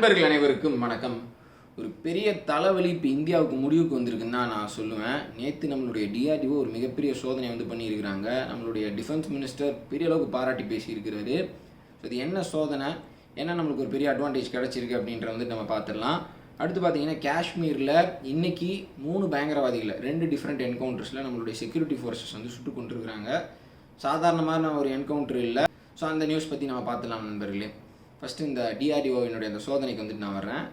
நண்பர்கள் அனைவருக்கும் வணக்கம். ஒரு பெரிய தலைவலி இப்போ இந்தியாவுக்கு முடிவுக்கு வந்திருக்குன்னு தான் நான் சொல்லுவேன். நேற்று நம்மளுடைய டிஆர்டிஓ ஒரு மிகப்பெரிய சோதனை வந்து பண்ணியிருக்கிறாங்க. நம்மளுடைய டிஃபென்ஸ் மினிஸ்டர் பெரிய அளவுக்கு பாராட்டி பேசியிருக்கிறாரு. ஸோ இது என்ன சோதனை? என்ன நம்மளுக்கு ஒரு பெரிய அட்வான்டேஜ் கிடச்சிருக்கு அப்படின்ற வந்து நம்ம பார்த்துடலாம். அடுத்து பார்த்தீங்கன்னா காஷ்மீரில் இன்றைக்கி மூணு பயங்கரவாதிகளை ரெண்டு டிஃப்ரெண்ட் என்கவுண்டர்ஸில் நம்மளுடைய செக்யூரிட்டி ஃபோர்ஸஸ் வந்து சுட்டு கொண்டிருக்கிறாங்க. சாதாரணமான ஒரு என்கவுண்டர் இல்லை. ஸோ அந்த நியூஸ் பற்றி நம்ம பார்த்துலாம் நண்பர்களே. ஃபஸ்ட்டு இந்த டிஆர்டிஓவினுடைய அந்த சோதனைக்கு வந்துட்டு நான் வர்றேன்.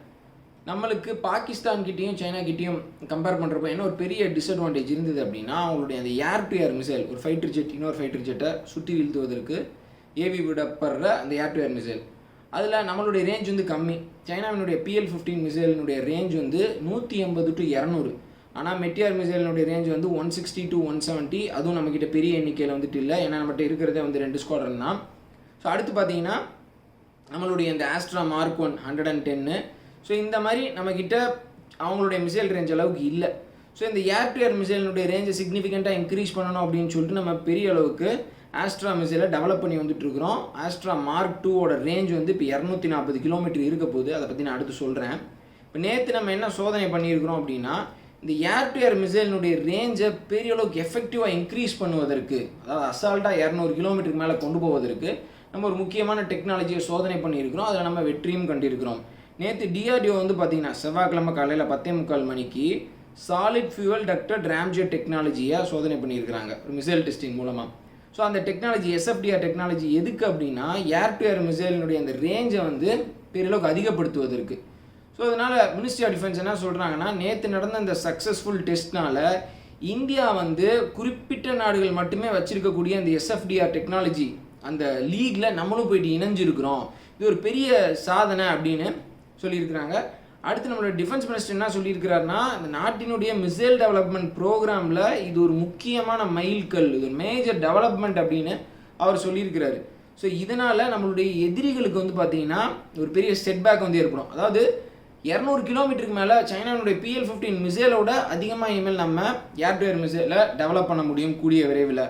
நம்மளுக்கு பாகிஸ்தான்கிட்டேயும் சைனாக்கிட்டேயும் கம்பேர் பண்ணுறப்போ என்ன ஒரு பெரிய டிஸ்அட்வான்டேஜ் இருந்தது அப்படின்னா அவங்களுடைய அந்த ஏர் டு ஏர் மிசைல் ஒரு ஃபைட்டர் ஜெட் இன்னொரு ஃபைட்டர் ஜெட்டை சுற்றி வீழ்த்துவதற்கு ஏவி விடப்படுற அந்த ஏர் டு ஏர் மிசைல் அதில் நம்மளுடைய ரேஞ்ச் வந்து கம்மி. சைனாவினுடைய பிஎல் ஃபிஃப்டீன் மிசைலினுடைய ரேஞ்ச் வந்து நூற்றி எண்பது டு இரநூறு. ஆனால் மெட்டியார் மிசைலினுடைய ரேஞ்ச் வந்து one sixty to one seventy அதுவும் நம்மக்கிட்ட பெரிய எண்ணிக்கையில் வந்துட்டு இல்லை. ஏன்னா நம்மகிட்ட இருக்கிறதே வந்து ரெண்டு ஸ்குவாட்ரன் தான். ஸோ அடுத்து பார்த்தீங்கன்னா நம்மளுடைய இந்த Astra mark one hundred and ten so இந்த மாதிரி நம்மக்கிட்ட அவங்களுடைய மிசைல் ரேஞ்ச் அளவுக்கு இல்லை. ஸோ இந்த ஏர் டு ஏர் மிசைலினுடைய ரேஞ்சை சிக்னிஃபிகண்ட்டாக இன்க்ரீஸ் பண்ணணும் அப்படின்னு சொல்லிட்டு நம்ம பெரிய அளவுக்கு ஆஸ்ட்ரா மிசைலை டெவலப் பண்ணி வந்துட்டுருக்குறோம் ஆஸ்ட்ரா மார்க் டூவோட ரேஞ்ச் வந்து இப்போ இரநூத்தி நாற்பது கிலோமீட்டர் இருக்க போகுது. அதை பற்றி நான் அடுத்து சொல்கிறேன் இப்போ நேற்று நம்ம என்ன சோதனை பண்ணியிருக்கிறோம் அப்படின்னா இந்த ஏர் டு ஏர் மிசைலினுடைய ரேஞ்சை பெரிய அளவுக்கு எஃபெக்டிவாக இன்க்ரீஸ் பண்ணுவதற்கு அதாவது அசால்ட்டாக இரநூறு கிலோமீட்டருக்கு மேலே கொண்டு போவதற்கு நம்ம ஒரு முக்கியமான டெக்னாலஜியை சோதனை பண்ணியிருக்கிறோம். அதில் நம்ம வெற்றியும் கண்டிருக்கிறோம். நேற்று டிஆர்டிஓ வந்து பார்த்தீங்கன்னா செவ்வாய்க்கிழமை காலையில் பத்தே முக்கால் மணிக்கு சாலிட் ஃபியூவல் டக்டர் ரேம்ஜெட் டெக்னாலஜியை சோதனை பண்ணியிருக்கிறாங்க. ஒரு மிசைல் டெஸ்டிங் மூலமாக ஸோ அந்த டெக்னாலஜி எஸ்எஃப்டிஆர் டெக்னாலஜி எதுக்கு அப்படின்னா ஏர் டு ஏர் மிசைலினுடைய அந்த ரேஞ்சை வந்து பெரிய அளவுக்கு அதிகப்படுத்துவதற்கு. ஸோ அதனால் மினிஸ்ட்ரி ஆஃப் டிஃபென்ஸ் என்ன சொல்கிறாங்கன்னா நேற்று நடந்த இந்த சக்ஸஸ்ஃபுல் டெஸ்ட்னால் இந்தியா வந்து குறிப்பிட்ட நாடுகள் மட்டுமே வச்சிருக்கக்கூடிய அந்த எஸ்எஃப்டிஆர் டெக்னாலஜி அந்த லீக்ல நம்மளும் போயிட்டு இணைஞ்சிருக்கிறோம். இது ஒரு பெரிய சாதனை அப்படின்னு சொல்லியிருக்கிறாங்க. அடுத்து நம்மளோட டிஃபென்ஸ் மினிஸ்டர் என்ன சொல்லியிருக்கிறாருன்னா இந்த நாட்டினுடைய மிசைல் டெவலப்மெண்ட் ப்ரோக்ராமில் இது ஒரு முக்கியமான மைல்கல் இது ஒரு மேஜர் டெவலப்மெண்ட் அப்படின்னு அவர் சொல்லியிருக்கிறாரு. ஸோ இதனால் நம்மளுடைய எதிரிகளுக்கு வந்து பார்த்தீங்கன்னா ஒரு பெரிய செட்பேக் வந்து ஏற்படும். அதாவது இரநூறு கிலோமீட்டருக்கு மேலே சைனாவுடைய பிஎல் ஃபிஃப்டீன் மிசைலோட அதிகமாக இனிமேல் நம்ம ஏர் டு ஏர் மிசைலை டெவலப் பண்ண முடியும் கூடிய விரைவில்.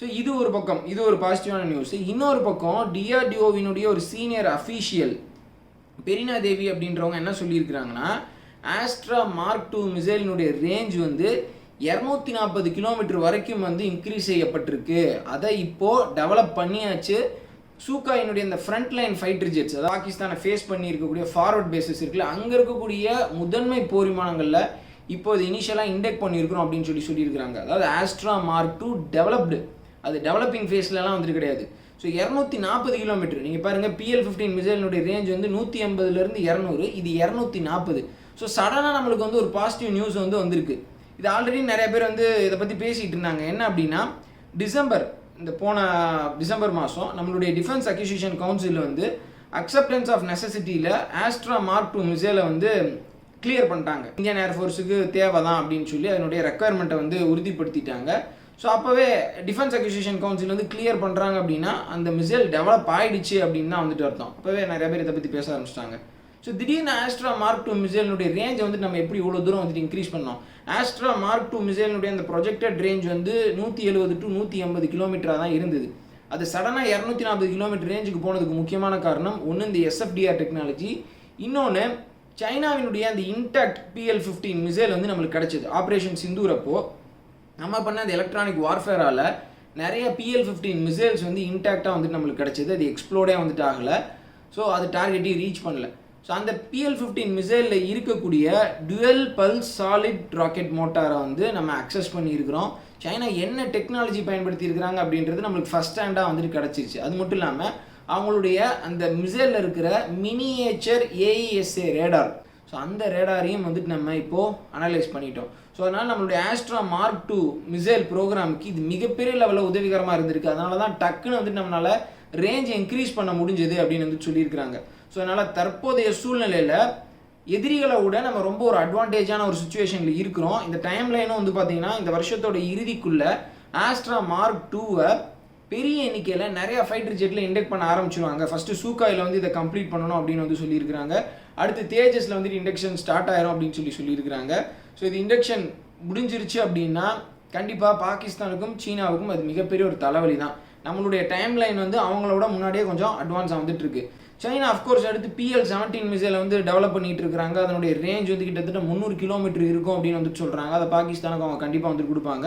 ஸோ இது ஒரு பக்கம் இது ஒரு பாசிட்டிவான நியூஸ் இன்னொரு பக்கம் டிஆர்டிஓவினுடைய ஒரு சீனியர் அஃபீஷியல் பெரினா தேவி அப்படின்றவங்க என்ன சொல்லியிருக்கிறாங்கன்னா ஆஸ்ட்ரா மார்க் டூ மிசைலினுடைய ரேஞ்ச் வந்து இரநூத்தி நாற்பது கிலோமீட்டர் வரைக்கும் வந்து இன்க்ரீஸ் செய்யப்பட்டிருக்கு. அதை இப்போது டெவலப் பண்ணியாச்சு. சூக்காயினுடைய இந்த ஃப்ரண்ட் லைன் ஃபைட்டர் ஜெட்ஸ் அதாவது பாகிஸ்தானை ஃபேஸ் பண்ணி இருக்கக்கூடிய ஃபார்வர்ட் பேசஸ் இருக்குல்ல அங்கே இருக்கக்கூடிய முதன்மை போர் விமானங்களில் இப்போ இது இனிஷியலாக இண்டெக்ட் பண்ணியிருக்கிறோம் அப்படின்னு சொல்லி சொல்லியிருக்கிறாங்க. அதாவது ஆஸ்ட்ரா மார்க் டூ டெவலப்டு அது டெவலப்பிங் ஃபேஸ்லலாம் வந்துட்டு கிடையாது. ஸோ இரநூத்தி நாற்பது கிலோமீட்டர் நீங்கள் பாருங்கள் பிஎல் ஃபிஃப்டீன் மிசைலினுடைய ரேஞ்ச் வந்து நூற்றி ஐம்பதுலேருந்து இரநூறு இது இரநூத்தி நாற்பது ஸோ சடனாக நம்மளுக்கு வந்து ஒரு பாசிட்டிவ் நியூஸ் வந்து வந்திருக்கு. இது ஆல்ரெடி நிறைய பேர் வந்து இதை பற்றி பேசிகிட்டு இருந்தாங்க. என்ன அப்படின்னா டிசம்பர் இந்த போன டிசம்பர் மாதம் நம்மளுடைய டிஃபென்ஸ் அக்யூசியேஷன் கவுன்சில் வந்து அக்செப்டன்ஸ் ஆஃப் நெசசிட்டியில் ஆஸ்ட்ரா மார்க் டூ மிசைலை வந்து கிளியர் பண்ணிட்டாங்க. இந்தியன் ஏர்ஃபோர்ஸுக்கு தேவை தான் அப்படின்னு சொல்லி அதனுடைய ரெக்குவயர்மெண்ட்டை வந்து உறுதிப்படுத்திட்டாங்க. ஸோ அப்போவே டிஃபென்ஸ் அக்யூசியேஷன் கவுன்சில் வந்து கிளியர் பண்ணுறாங்க அப்படின்னா அந்த மிசைல் டெவலப் ஆகிடுச்சு அப்படின்னு தான் வந்துட்டு அர்த்தம். அப்போவே நிறைய பேர் இதை பற்றி பேச ஆரம்பிச்சிட்டாங்க. ஸோ திடீர்னு ஆஸ்ட்ரா மார்க் டூ மிசைலினுடைய ரேஞ்ச் வந்து நம்ம எப்படி இவ்வளோ தூரம் வந்துட்டு இன்க்ரீஸ் பண்ணோம்? ஆஸ்ட்ரா மார்க் டூ மிசைலினுடைய அந்த ப்ரொஜெக்டட் ரேஞ்ச் வந்து நூற்றி எழுபது டு நூற்றி எண்பது கிலோமீட்டராக தான் இருந்தது. அது சடனாக இரநூத்தி நாற்பது கிலோமீட்டர் ரேஞ்சுக்கு போனதுக்கு முக்கியமான காரணம் ஒன்று இந்த எஸ்எஃப்டிஆர் டெக்னாலஜி இன்னொன்று சைனாவினுடைய அந்த இன்டாக்ட் பிஎல் ஃபிஃப்டீன் மிசைல் வந்து நம்மளுக்கு கிடச்சிது. ஆப்ரேஷன் சிந்தூரப்போ நம்ம பண்ண அந்த எலக்ட்ரானிக் வார்ஃபேரால் நிறைய பிஎல் ஃபிஃப்டீன் மிசைல்ஸ் வந்து இன்டாக்டாக வந்துட்டு நம்மளுக்கு கிடச்சிது. அது எக்ஸ்ப்ளோர்டே வந்துட்டு ஆகலை. ஸோ அது டார்கெட்டையும் ரீச் பண்ணல. ஸோ அந்த பிஎல் ஃபிஃப்டீன் மிசைலில் இருக்கக்கூடிய டுவெல் பல்ஸ் சாலிட் ராக்கெட் மோட்டாரை வந்து நம்ம அக்சஸ் பண்ணியிருக்கிறோம். சைனா என்ன டெக்னாலஜி பயன்படுத்தி இருக்கிறாங்க அப்படின்றது நம்மளுக்கு ஃபஸ்ட் ஹேண்டாக வந்துட்டு கிடச்சிருச்சு. அது மட்டும் இல்லாமல் அவங்களுடைய அந்த மிசைலில் இருக்கிற மினியேச்சர் ஏஇஎஸ்ஏ ரேடார் ஸோ அந்த ரேடாரையும் வந்துட்டு நம்ம இப்போது அனலைஸ் பண்ணிட்டோம். ஸோ அதனால் நம்மளுடைய ஆஸ்ட்ரா மார்க் டூ மிசைல் ப்ரோக்ராமுக்கு இது மிகப்பெரிய லெவலில் உதவிகரமாக இருந்திருக்கு. அதனால தான் டக்குன்னு வந்துட்டு நம்மளால் ரேஞ்ச் இன்க்ரீஸ் பண்ண முடிஞ்சது அப்படின்னு வந்து சொல்லியிருக்கிறாங்க. ஸோ அதனால் தற்போதைய சூழ்நிலையில் எதிரிகளை விட நம்ம ரொம்ப ஒரு அட்வான்டேஜான ஒரு சுச்சுவேஷனில் இருக்கிறோம். இந்த டைம் லைனும் வந்து பார்த்தீங்கன்னா இந்த வருஷத்தோட இறுதிக்குள்ளே ஆஸ்ட்ரா மார்க் டூவை பெரிய எண்ணிக்கையில் நிறையா ஃபைட்டர் ஜெட்டில் இண்டெக்ட் பண்ண ஆரம்பிச்சிருவாங்க. ஃபஸ்ட்டு சூக்காயில் வந்து இதை கம்ப்ளீட் பண்ணணும் அப்படின்னு வந்து சொல்லியிருக்கிறாங்க. அடுத்து தேஜஸில் வந்துட்டு இண்டக்ஷன் ஸ்டார்ட் ஆயிரும் அப்படின்னு சொல்லி சொல்லியிருக்கிறாங்க. ஸோ இது இண்டக்ஷன் முடிஞ்சிருச்சு அப்படின்னா கண்டிப்பாக பாகிஸ்தானுக்கும் சீனாவுக்கும் அது மிகப்பெரிய ஒரு தலைவலி தான் நம்மளுடைய டைம் லைன் வந்து அவங்களோட முன்னாடியே கொஞ்சம் அட்வான்ஸாக வந்துட்டு இருக்கு சைனா அஃப்கோர்ஸ் அடுத்து பிஎல் செவன்டீன் மிசைலை வந்து டெவலப் பண்ணிட்டு இருக்காங்க அதனுடைய ரேஞ்ச் வந்து கிட்டத்தட்ட முந்நூறு கிலோமீட்டர் இருக்கும் அப்படின்னு வந்துட்டு சொல்கிறாங்க அதை பாகிஸ்தானுக்கு அவங்க கண்டிப்பாக வந்து கொடுப்பாங்க.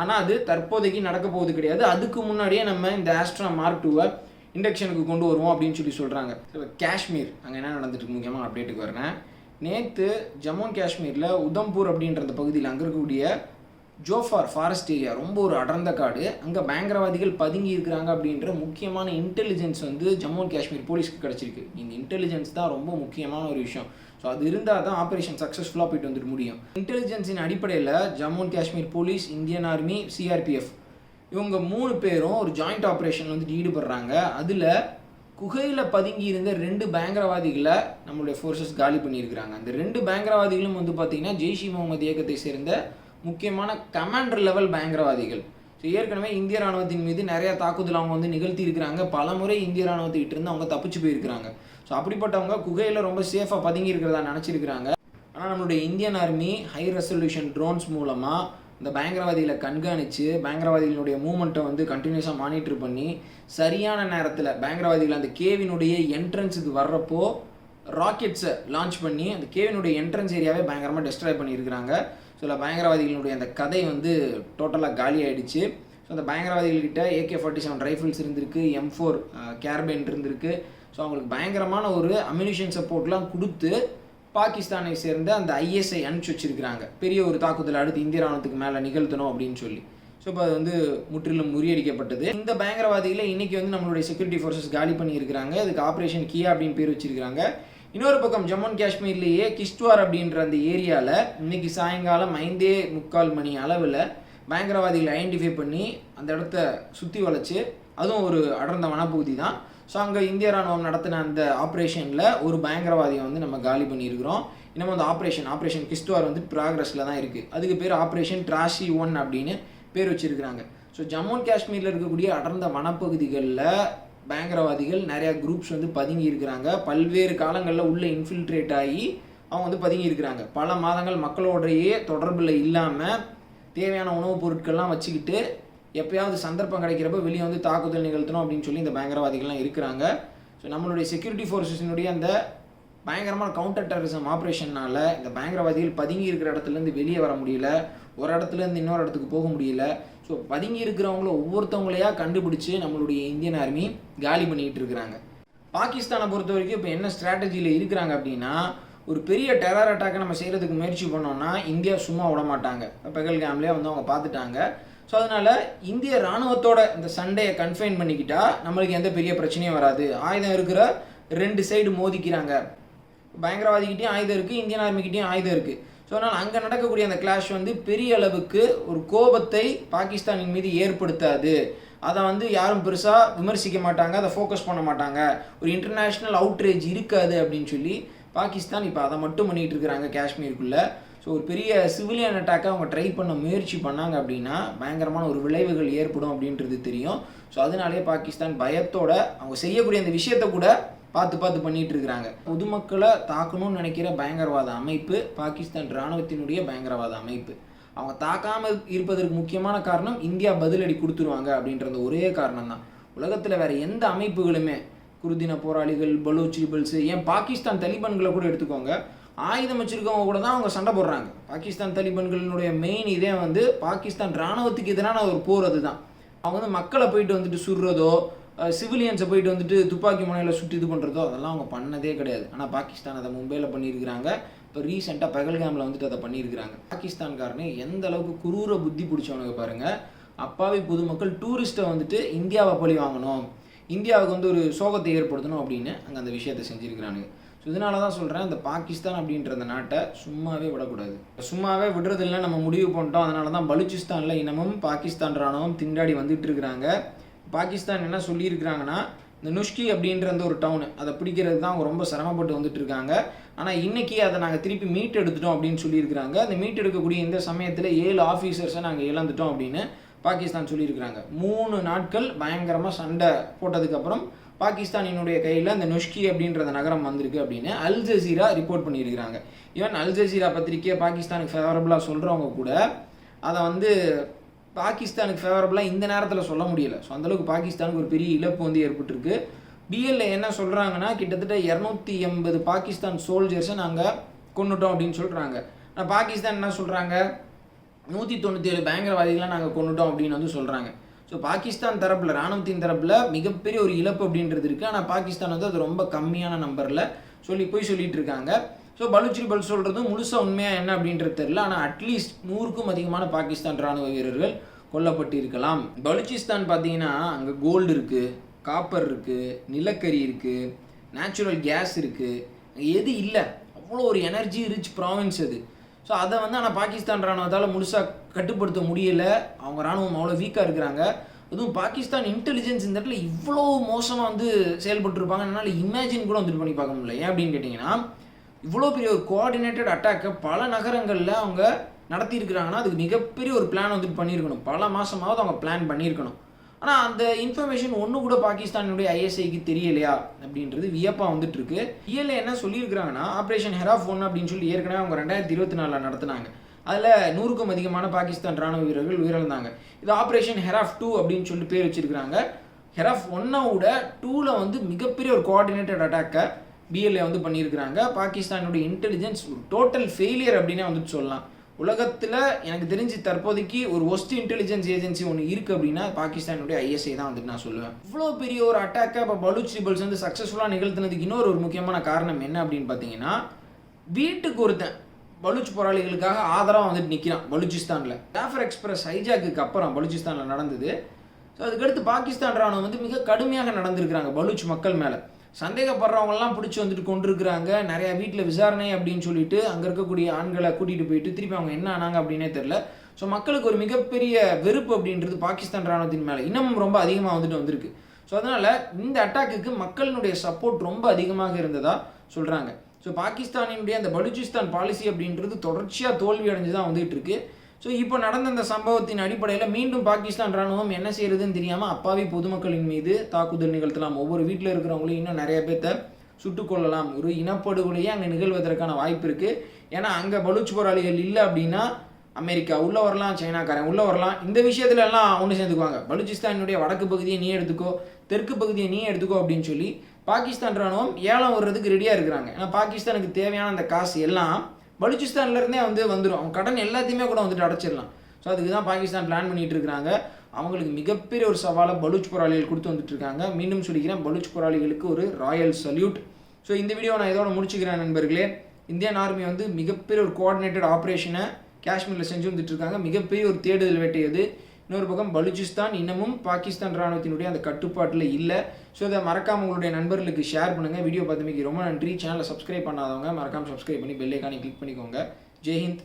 ஆனால் அது தற்போதைக்கு நடக்க போகுது கிடையாது. அதுக்கு முன்னாடியே நம்ம இந்த ஆஸ்ட்ரா மார்க் டூவை இண்டக்ஷனுக்கு கொண்டு வருவோம் அப்படின்னு சொல்லி சொல்கிறாங்க இப்போ காஷ்மீர் அங்கே என்ன நடந்துட்டு முக்கியமாக அப்டேட்டுக்கு வரேன். நேற்று ஜம்மு அண்ட் காஷ்மீரில் உதம்பூர் அப்படின்ற அந்த பகுதியில் அங்கே இருக்கக்கூடிய ஜோஃபார் ஃபாரஸ்ட் ஏரியா ரொம்ப ஒரு அடர்ந்த காடு. அங்கே பயங்கரவாதிகள் பதுங்கி இருக்கிறாங்க அப்படின்ற முக்கியமான இன்டெலிஜென்ஸ் வந்து ஜம்மு அண்ட் காஷ்மீர் போலீஸ்க்கு கிடச்சிருக்கு. இந்த இன்டெலிஜென்ஸ் தான் ரொம்ப முக்கியமான ஒரு விஷயம். ஸோ அது இருந்தால் தான் ஆப்ரேஷன் சக்ஸஸ்ஃபுல்லாக போயிட்டு வந்துட்டு முடியும். இன்டெலிஜென்ஸின் அடிப்படையில் Jammu and Kashmir police Indian army CRPF இவங்க மூணு பேரும் ஒரு ஜாயிண்ட் ஆப்ரேஷன் வந்துட்டு ஈடுபடுறாங்க. அதில் குகையில் பதுங்கி இருந்த ரெண்டு பயங்கரவாதிகளை நம்மளுடைய ஃபோர்ஸஸ் காலி பண்ணியிருக்கிறாங்க. அந்த ரெண்டு பயங்கரவாதிகளும் வந்து பார்த்திங்கன்னா ஜெய்ஷி முகமது இயக்கத்தை சேர்ந்த முக்கியமான கமாண்டர் லெவல் பயங்கரவாதிகள். ஸோ ஏற்கனவே இந்திய ராணுவத்தின் மீது நிறைய தாக்குதல் அவங்க வந்து நிகழ்த்தி இருக்கிறாங்க பல முறை இந்திய ராணுவத்திட்ட இருந்து அவங்க தப்பிச்சு போயிருக்கிறாங்க. ஸோ அப்படிப்பட்டவங்க குகையில் ரொம்ப சேஃபாக பதுங்கி இருக்கிறதா நினச்சிருக்கிறாங்க. ஆனால் நம்மளுடைய Indian army high resolution drones மூலமாக இந்த பயங்கரவாதிகளை கண்காணித்து பயங்கரவாதிகளுடைய மூமெண்ட்டை வந்து கண்டினியூஸாக மானிட்டர் பண்ணி சரியான நேரத்தில் பயங்கரவாதிகள் அந்த கேவினுடைய என்ட்ரன்ஸுக்கு வர்றப்போ ராக்கெட்ஸை லான்ச் பண்ணி அந்த கேவினுடைய என்ட்ரன்ஸ் ஏரியாவே பயங்கரமாக டெஸ்ட்ராய் பண்ணியிருக்கிறாங்க. சில பயங்கரவாதிகளுடைய அந்த கதை வந்து டோட்டலாக காலி ஆகிடுச்சு ஸோ அந்த பயங்கரவாதிகள்கிட்ட ஏகே ஃபார்ட்டி செவன் ரைஃபிள்ஸ் இருந்திருக்கு எம் ஃபோர் கேர்பைன் இருந்திருக்கு. ஸோ அவங்களுக்கு பயங்கரமான ஒரு அம்யூனிஷன் சப்போர்ட்லாம் கொடுத்து பாகிஸ்தானை சேர்ந்த அந்த ஐஎஸ்ஐ அனுப்பிச்சு வச்சிருக்கிறாங்க. பெரிய ஒரு தாக்குதல் அடுத்து இந்திய ராணுவத்துக்கு மேலே நிகழ்த்தணும் அப்படின்னு சொல்லி. ஸோ இப்போ அது வந்து முற்றிலும் முறியடிக்கப்பட்டது. இந்த பயங்கரவாதிகளை இன்னைக்கு வந்து நம்மளுடைய செக்யூரிட்டி ஃபோர்ஸஸ் காலி பண்ணியிருக்கிறாங்க. அதுக்கு ஆப்ரேஷன் கியா அப்படின்னு பேர் வச்சிருக்காங்க இன்னொரு பக்கம் ஜம்மு அண்ட் காஷ்மீர்லேயே கிஷ்ட்வார் அப்படின்ற அந்த ஏரியாவில் இன்னைக்கு சாயங்காலம் ஐந்தே முக்கால் மணி அளவில் பயங்கரவாதிகளை ஐடென்டிஃபை பண்ணி அந்த இடத்த சுற்றி வளைச்சு அதுவும் ஒரு அடர்ந்த வனப்பகுதி தான் ஸோ அங்கே இந்திய ராணுவம் நடத்தின அந்த ஆப்ரேஷனில் ஒரு பயங்கரவாதியை வந்து நம்ம காலி பண்ணியிருக்கிறோம். இன்னும் அந்த ஆப்ரேஷன் ஆப்ரேஷன் கிஸ்துவார் வந்து ப்ராக்ரஸில் தான் இருக்குது அதுக்கு பேர் ஆப்ரேஷன் ட்ராஷி ஒன் அப்படின்னு பேர் வச்சிருக்கிறாங்க. ஸோ ஜம்மு அண்ட் காஷ்மீரில் இருக்கக்கூடிய அடர்ந்த வனப்பகுதிகளில் பயங்கரவாதிகள் நிறையா குரூப்ஸ் வந்து பதுங்கி இருக்கிறாங்க. பல்வேறு காலங்களில் உள்ள இன்ஃபில்ட்ரேட் ஆகி அவங்க வந்து பதுங்கி இருக்கிறாங்க. பல மாதங்கள் மக்களோடையே தொடர்பில் இல்லாமல் தேவையான உணவுப் பொருட்கள்லாம் வச்சுக்கிட்டு எப்போயாவது சந்தர்ப்பம் கிடைக்கிறப்ப வெளியே வந்து தாக்குதல் நிகழ்த்தணும் அப்படின்னு சொல்லி இந்த பயங்கரவாதிகள்லாம் இருக்கிறாங்க. ஸோ நம்மளுடைய செக்யூரிட்டி ஃபோர்ஸஸினுடைய அந்த பயங்கரமான கவுண்டர் டெரரிசம் ஆப்ரேஷன்னால இந்த பயங்கரவாதிகள் பதுங்கி இருக்கிற இடத்துலேருந்து வெளியே வர முடியல. ஒரு இடத்துலேருந்து இன்னொரு இடத்துக்கு போக முடியல. ஸோ பதுங்கி இருக்கிறவங்கள ஒவ்வொருத்தவங்களையா கண்டுபிடிச்சு நம்மளுடைய இந்தியன் ஆர்மி காலி பண்ணிக்கிட்டு இருக்கிறாங்க. பாகிஸ்தானை பொறுத்த வரைக்கும் இப்போ என்ன ஸ்ட்ராட்டஜியில் இருக்கிறாங்க அப்படின்னா ஒரு பெரிய டெரர் அட்டாக்கை நம்ம செய்கிறதுக்கு முயற்சி பண்ணோம்னா இந்தியா சும்மா விட மாட்டாங்க. பெகல்காம்லேயே வந்து அவங்க பார்த்துட்டாங்க. ஸோ அதனால் இந்திய ராணுவத்தோட இந்த சண்டையை கன்ஃபைன் பண்ணிக்கிட்டால் நம்மளுக்கு எந்த பெரிய பிரச்சனையும் வராது. ஆயுதம் இருக்கிற ரெண்டு சைடு மோதிக்கிறாங்க. பயங்கரவாதிகிட்டையும் ஆயுதம் இருக்குது இந்தியன் ஆர்மிக்கிட்டையும் ஆயுதம் இருக்குது ஸோ அதனால் அங்கே நடக்கக்கூடிய அந்த கிளாஷ் வந்து பெரிய அளவுக்கு ஒரு கோபத்தை பாகிஸ்தானின் மீது ஏற்படுத்தாது. அதை வந்து யாரும் பெருசாக விமர்சிக்க மாட்டாங்க அதை ஃபோக்கஸ் பண்ண மாட்டாங்க. ஒரு இன்டர்நேஷ்னல் அவுட்ரேஜ் இருக்காது அப்படின்னு சொல்லி பாகிஸ்தான் இப்போ அதை மட்டும் பண்ணிகிட்டு இருக்கிறாங்க காஷ்மீருக்குள்ளே. ஸோ ஒரு பெரிய சிவிலியன் அட்டாக்கை அவங்க ட்ரை பண்ண முயற்சி பண்ணாங்க அப்படின்னா பயங்கரமான ஒரு விளைவுகள் ஏற்படும் அப்படின்றது தெரியும். ஸோ அதனாலே பாகிஸ்தான் பயத்தோட அவங்க செய்யக்கூடிய அந்த விஷயத்தை கூட பார்த்து பார்த்து பண்ணிட்டு இருக்கிறாங்க. பொதுமக்களை தாக்கணும்னு நினைக்கிற பயங்கரவாத அமைப்பு பாகிஸ்தான் இராணுவத்தினுடைய பயங்கரவாத அமைப்பு. அவங்க தாக்காமல் இருப்பதற்கு முக்கியமான காரணம் இந்தியா பதிலடி கொடுத்துருவாங்க அப்படின்றது ஒரே காரணம் தான் உலகத்தில் வேற எந்த அமைப்புகளுமே குருதின போராளிகள் பலூச் ரிபல்ஸ் ஏன் பாகிஸ்தான் தலிபான்களை கூட எடுத்துக்கோங்க. ஆயுதம் வச்சுருக்கவங்க கூட தான் அவங்க சண்டை போடுறாங்க. பாகிஸ்தான் தலிபான்களினுடைய மெயின் இதே வந்து பாகிஸ்தான் இராணுவத்துக்கு எதிரான ஒரு போர் அதுதான். அவங்க வந்து மக்களை போயிட்டு வந்துட்டு சுடுறதோ சிவிலியன்ஸை போயிட்டு வந்துட்டு துப்பாக்கி முனையில் சுட்டு இது பண்ணுறதோ அதெல்லாம் அவங்க பண்ணதே கிடையாது. ஆனால் பாகிஸ்தான் அதை மும்பையில் பண்ணியிருக்கிறாங்க. இப்போ ரீசெண்டாக பகல்காமில் வந்துட்டு அதை பண்ணியிருக்கிறாங்க. பாகிஸ்தான்காரனே எந்த அளவுக்கு குரூர புத்தி பிடிச்சவனுக்கு பாருங்கள் அப்பாவி பொதுமக்கள் டூரிஸ்ட்டை வந்துட்டு இந்தியாவை பழி வாங்கணும். இந்தியாவுக்கு வந்து ஒரு சோகத்தை ஏற்படுத்தணும் அப்படின்னு அங்கே அந்த விஷயத்தை செஞ்சுருக்கிறானுங்க. ஸோ இதனால தான் சொல்கிறேன் இந்த பாகிஸ்தான் அப்படின்ற அந்த நாட்டை சும்மாவே விடக்கூடாது. சும்மாவே விடுறதில்ல நம்ம முடிவு பண்ணிட்டோம் அதனால தான் பலுச்சிஸ்தானில் இனமும் பாகிஸ்தான் இராணுவம் திண்டாடி வந்துட்டு இருக்கிறாங்க. பாகிஸ்தான் என்ன சொல்லியிருக்கிறாங்கன்னா இந்த நுஷ்கி அப்படின்ற அந்த ஒரு டவுனு அதை பிடிக்கிறது தான் அவங்க ரொம்ப சிரமப்பட்டு வந்துட்டு இருக்காங்க. ஆனால் இன்றைக்கி அதை நாங்கள் திருப்பி மீட் எடுத்துட்டோம் அப்படின்னு சொல்லியிருக்கிறாங்க. அந்த மீட் எடுக்கக்கூடிய இந்த சமயத்தில் ஏழு ஆஃபீஸர்ஸை நாங்கள் இழந்துட்டோம் அப்படின்னு பாகிஸ்தான் சொல்லியிருக்கிறாங்க. மூணு நாட்கள் பயங்கரமாக சண்டை போட்டதுக்கப்புறம் பாகிஸ்தானினுடைய கையில் அந்த நொஷ்கி அப்படின்ற நகரம் வந்திருக்கு அப்படின்னு அல் ஜசீரா ரிப்போர்ட் பண்ணியிருக்கிறாங்க. ஈவன் அல் ஜசீரா பத்திரிகையை பாகிஸ்தானுக்கு ஃபேவரபுளாக சொல்கிறவங்க கூட அதை வந்து பாகிஸ்தானுக்கு ஃபேவரபுளாக இந்த நேரத்தில் சொல்ல முடியல. ஸோ அந்தளவுக்கு பாகிஸ்தானுக்கு ஒரு பெரிய இழப்பு வந்து ஏற்பட்டிருக்கு. பிஎல்ல என்ன சொல்கிறாங்கன்னா கிட்டத்தட்ட இரநூத்தி எண்பது பாகிஸ்தான் சோல்ஜர்ஸை நாங்கள் கொண்டுட்டோம் அப்படின்னு சொல்கிறாங்க ஆனால் பாகிஸ்தான் என்ன சொல்கிறாங்க நூற்றி தொண்ணூற்றி ஏழு பயங்கரவாதிகளை நாங்கள் கொண்டுட்டோம் அப்படின்னு வந்து சொல்கிறாங்க ஸோ பாகிஸ்தான் தரப்பில் ராணுவத்தின் தரப்பில் மிகப்பெரிய ஒரு இழப்பு அப்படின்றது இருக்குது ஆனால் பாகிஸ்தான் வந்து அது ரொம்ப கம்மியான நம்பரில் சொல்லி போய் சொல்லிட்டு இருக்காங்க. ஸோ பலூச்சில் பல் சொல்கிறதும் முழுசாக உண்மையாக என்ன அப்படின்றது தெரியல. ஆனால் அட்லீஸ்ட் நூறுக்கும் அதிகமான பாகிஸ்தான் ராணுவ வீரர்கள் கொல்லப்பட்டிருக்கலாம். பலூச்சிஸ்தான் பார்த்தீங்கன்னா அங்கே கோல்டு இருக்குது காப்பர் இருக்குது நிலக்கரி இருக்குது நேச்சுரல் கேஸ் இருக்குது எது இல்லை. அவ்வளோ ஒரு எனர்ஜி ரிச் ப்ராவின்ஸ் அது. ஸோ அதை வந்து ஆனால் பாகிஸ்தான் ராணுவத்தால் முழுசாக கட்டுப்படுத்த முடியலை. அவங்க ராணுவம் அவ்வளோ வீக்காக இருக்கிறாங்க. அதுவும் பாகிஸ்தான் இன்டெலிஜென்ஸ் இந்த இடத்துல இவ்வளோ மோசமாக வந்து செயல்பட்டுருப்பாங்க என்னால் இமேஜின் கூட வந்துட்டு பண்ணி பார்க்க முடியல. ஏன் அப்படின்னு கேட்டிங்கன்னா இவ்வளோ பெரிய ஒரு கோஆர்டினேட்டட் அட்டாக்கை பல நகரங்களில் அவங்க நடத்தியிருக்கிறாங்கன்னா அதுக்கு மிகப்பெரிய ஒரு பிளான் வந்துட்டு பண்ணியிருக்கணும். பல மாதமாவது அவங்க பிளான் பண்ணியிருக்கணும். ஆனால் அந்த இன்ஃபர்மேஷன் ஒன்று கூட பாகிஸ்தானுடைய ஐஎஸ்ஐக்கு தெரியலையா? அப்படின்றது வியப்பாக வந்துட்டு இருக்கு இஎல்ஏ என்ன சொல்லியிருக்கிறாங்கன்னா ஆப்ரேஷன் ஹெராஃப் ஒன் அப்படின்னு சொல்லி ஏற்கனவே அவங்க ரெண்டாயிரத்தி இருபத்தி நாலில் நடத்தினாங்க. அதில் நூறுக்கும் அதிகமான பாகிஸ்தான் ராணுவ வீரர்கள் உயிரிழந்தாங்க. இது ஆப்ரேஷன் ஹெராஃப் டூ அப்படின்னு சொல்லி பேர் வச்சிருக்கிறாங்க. ஹெராஃப் ஒன்னை விட டூவில் வந்து மிகப்பெரிய ஒரு கோஆர்டினேட்டட் அட்டாக்கை பிஎல்ஏ வந்து பண்ணியிருக்கிறாங்க. பாகிஸ்தானுடைய இன்டெலிஜென்ஸ் டோட்டல் ஃபெயிலியர் அப்படின்னே வந்துட்டு சொல்லலாம். உலகத்தில் எனக்கு தெரிஞ்சு தற்போதைக்கு ஒரு ஒஸ்ட் இன்டெலிஜென்ஸ் ஏஜென்சி ஒன்று இருக்குது அப்படின்னா பாகிஸ்தானுடைய ஐஎஸ்ஐ தான் வந்துட்டு நான் சொல்லுவேன். இவ்வளோ பெரிய ஒரு அட்டாக்கை இப்போ பலூச் ரிபல்ஸ் வந்து சக்ஸஸ்ஃபுல்லாக நிகழ்த்தினதுக்கு இன்னொரு ஒரு முக்கியமான காரணம் என்ன அப்படின்னு பார்த்தீங்கன்னா வீட்டுக்கு ஒருத்தன் பலூச் போராளிகளுக்காக ஆதரவாக வந்துட்டு நிற்கிறான் பலூச்சிஸ்தானில். ஜாஃபர் எக்ஸ்பிரஸ் ஹைஜாக்கு அப்புறம் பலூச்சிஸ்தானில் நடந்தது. ஸோ அதுக்கடுத்து பாகிஸ்தான் ராணுவம் வந்து மிக கடுமையாக நடந்திருக்கிறாங்க பலூச் மக்கள் மேலே. சந்தேகப்படுறவங்கலாம் பிடிச்சி வந்துட்டு கொண்டிருக்கிறாங்க. நிறையா வீட்டில் விசாரணை அப்படின்னு சொல்லிட்டு அங்கே இருக்கக்கூடிய ஆண்களை கூட்டிகிட்டு போயிட்டு திருப்பி அவங்க என்ன ஆனாங்க அப்படின்னே தெரில ஸோ மக்களுக்கு ஒரு மிகப்பெரிய வெறுப்பு அப்படின்றது பாகிஸ்தான் ராணுவத்தின் மேலே இன்னமும் ரொம்ப அதிகமாக வந்துட்டு வந்திருக்கு. ஸோ அதனால் இந்த அட்டாக்குக்கு மக்களினுடைய சப்போர்ட் ரொம்ப அதிகமாக இருந்ததாக சொல்கிறாங்க ஸோ பாகிஸ்தானினுடைய அந்த பலுச்சிஸ்தான் பாலிசி அப்படின்றது தொடர்ச்சியாக தோல்வி அடைஞ்சு தான் வந்துகிட்டு இருக்குது ஸோ இப்போ நடந்த அந்த சம்பவத்தின் அடிப்படையில் மீண்டும் பாகிஸ்தான் ராணுவம் என்ன செய்யறதுன்னு தெரியாமல் அப்பாவி பொதுமக்களின் மீது தாக்குதல் நிகழ்த்தலாம். ஒவ்வொரு வீட்டில் இருக்கிறவங்களையும் இன்னும் நிறைய பேர்த்த சுட்டுக்கொள்ளலாம் ஒரு இனப்படுகொலையே அங்கே நிகழ்வதற்கான வாய்ப்பு இருக்குது ஏன்னா அங்கே பலூச் போராளிகள் இல்லை அப்படின்னா அமெரிக்கா உள்ளே வரலாம் சைனாக்காரன் உள்ளே வரலாம். இந்த விஷயத்துல எல்லாம் ஒன்று சேர்ந்துக்குவாங்க. பலூச்சிஸ்தானுடைய வடக்கு பகுதியை நீ எடுத்துக்கோ தெற்கு பகுதியை நீ எடுத்துக்கோ அப்படின்னு சொல்லி பாகிஸ்தான் ராணுவம் ஏலம் வர்றதுக்கு ரெடியாக இருக்கிறாங்க. ஏன்னா பாகிஸ்தானுக்கு தேவையான அந்த காசு எல்லாம் பலுச்சிஸ்தான்லேருந்தே வந்து வந்துடும் அவங்க கடன் எல்லாத்தையுமே கூட வந்துட்டு அடைச்சிடலாம். ஸோ அதுக்கு தான் பாகிஸ்தான் பிளான் பண்ணிட்டு இருக்கிறாங்க அவங்களுக்கு மிகப்பெரிய ஒரு சவாலை பலூச் போராளிகள் கொடுத்து வந்துட்டு இருக்காங்க. மீண்டும் சொல்லிக்கிறேன் பலூச் போராளிகளுக்கு ஒரு ராயல் சல்யூட். ஸோ இந்த வீடியோ நான் இதோட முடிச்சுக்கிறேன் நண்பர்களே. இந்தியன் ஆர்மி வந்து மிகப்பெரிய ஒரு கோஆர்டினேட்டட் ஆப்ரேஷனை காஷ்மீரில் செஞ்சு வந்துட்டு இருக்காங்க. மிகப்பெரிய ஒரு தேடுதல் வேட்டையது இன்னொரு பக்கம் பலுச்சிஸ்தான் இன்னமும் பாகிஸ்தான் ராணுவத்தினுடைய அந்த கட்டுப்பாட்டில் இல்லை. ஸோ இதை மறக்காம உங்களுடைய நண்பர்களுக்கு ஷேர் பண்ணுங்கள் வீடியோ பார்த்தமைக்கு ரொம்ப நன்றி. சேனலை சப்ஸ்கிரைப் பண்ணாதவங்க மறக்காமல் சப்ஸ்கிரைப் பண்ணி பெல்லைக்கானே கிளிக் பண்ணிக்கோங்க. ஜெய்ஹிந்த்